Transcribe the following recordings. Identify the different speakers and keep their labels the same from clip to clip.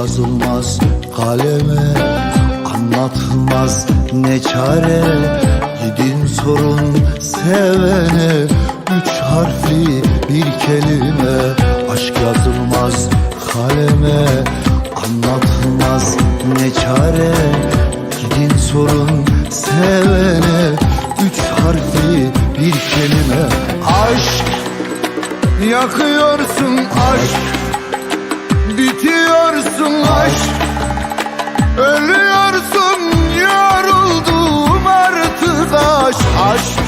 Speaker 1: yazılmaz kaleme Anlatılmaz ne çare. Gidin sorun sevene Üç harfli bir kelime. Aşk yazılmaz kaleme Anlatılmaz ne çare. Gidin sorun sevene Üç harfli bir kelime. Aşk yakıyor. Bitiyorsun aşk Ölüyorsun yoruldum artık aşk Aşk.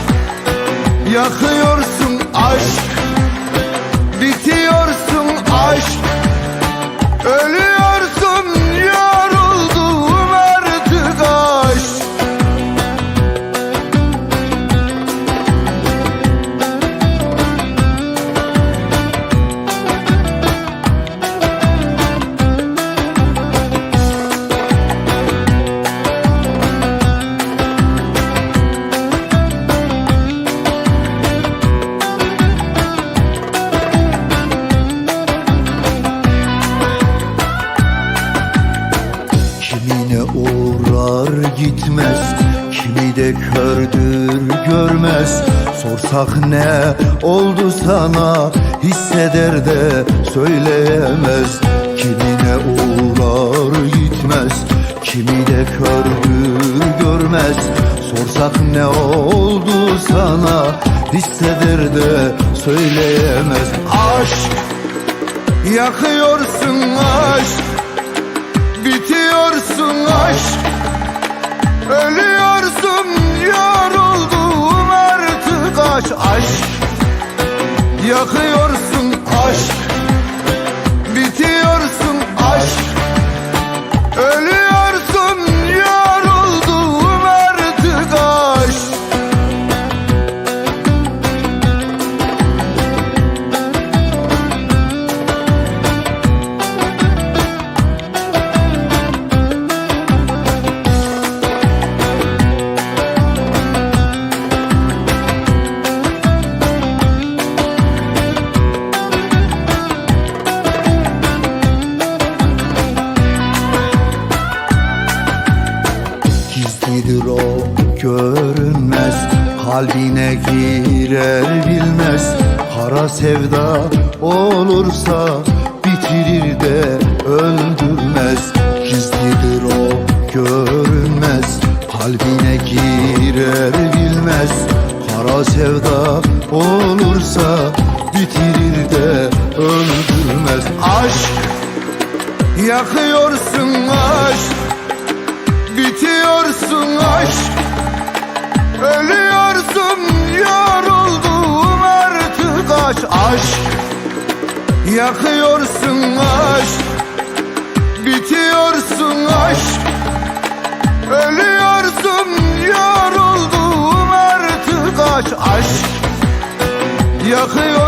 Speaker 1: Yakıyorsun aşk Bitiyorsun aşk. Ölüyorsun uğrar gitmez Kimi de kördür görmez. Sorsak ne oldu sana Hisseder de söyleyemez. Kimine uğrar gitmez Kimi de kördür görmez. Sorsak ne oldu sana Hisseder de söyleyemez. Aşk Yakıyorsun aşk Bitiyorsun aşk Ölüyorsun yoruldum artık aşk Aşk Yakıyorsun Gizlidir o görünmez Kalbine girer bilmez. Kara sevda olursa Bitirir de öldürmez. Gizlidir o görünmez Kalbine girer bilmez. Kara sevda olursa Bitirir de öldürmez. Aşk Yakıyorsun aşk Bitiyorsun aşk. Ölüyorsun yoruldum artık aşk. Aşk. Yakıyorsun aşk. Bitiyorsun aşk. Ölüyorsun yoruldum artık aşk. Aşk. Yakıyorsun